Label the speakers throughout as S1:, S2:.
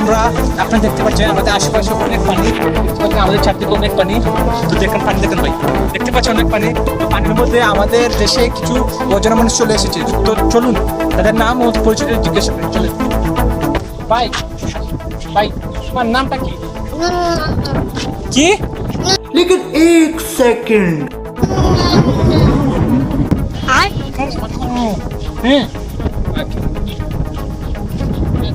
S1: আমরা আপনারা দেখতে পাচ্ছেন আমাদের আশেপাশে অনেক পানি। আমাদের চারদিকে অনেক পানি। তো দেখেন পানি দেখেন দেখতে পাচ্ছেন অনেক পানি। মধ্যে আমাদের দেশে কিছু অজানা মানুষ চলে এসেছে। তো চলুন তাদের নাম ও পরিচয় জিজ্ঞাসা করি। চলুন। ভাই ভাই তোমার নামটা কি? কি?
S2: লেকিন এক সেকেন্ড।
S1: হ্যাঁ।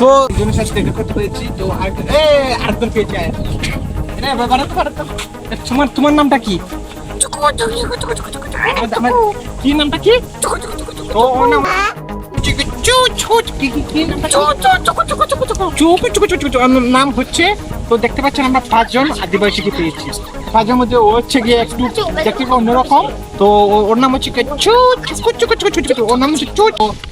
S1: তো দেখা করতে পেরেছি তো আর এ পেয়েছি আর তো তো তোমার তোমার নামটা কি? কি নামটা কি ওর নাম নাম হচ্ছে তো দেখতে পাচ্ছেন আমরা পাঁচজন আদিবাসীকে পেয়েছি পাঁচজন মধ্যে ও হচ্ছে গিয়ে একটু দেখতে অন্যরকম তো ওর নাম হচ্ছে ওর নাম হচ্ছে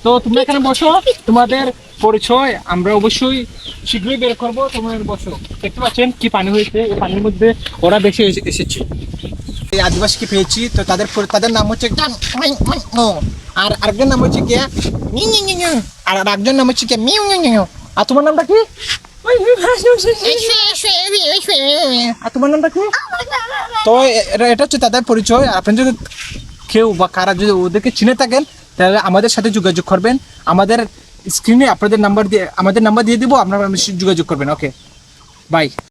S1: তো তোমরা এখানে বসো তোমাদের পরিচয় আমরা অবশ্যই শীঘ্রই বের করব তোমার বসো দেখতে পাচ্ছেন কি পানি হয়েছে এই পানির মধ্যে ওরা বেশি এসেছে এই আদিবাসীকে পেয়েছি, তো তাদের তাদের নাম হচ্ছে আর আরেকজন নাম হচ্ছে নি। আর আরেকজন নাম হচ্ছে গিয়া মিউ। আর তোমার নামটা কি? আর তোমার নামটা কি? তো এটা হচ্ছে তাদের পরিচয়। আপনি যদি কেউ বা কারা যদি ওদেরকে চিনে থাকেন, তাহলে আমাদের সাথে যোগাযোগ করবেন। আমাদের স্ক্রিনে আপনাদের নাম্বার দিয়ে, আমাদের নাম্বার দিয়ে দিব, আপনারা যোগাযোগ করবেন। Okay bye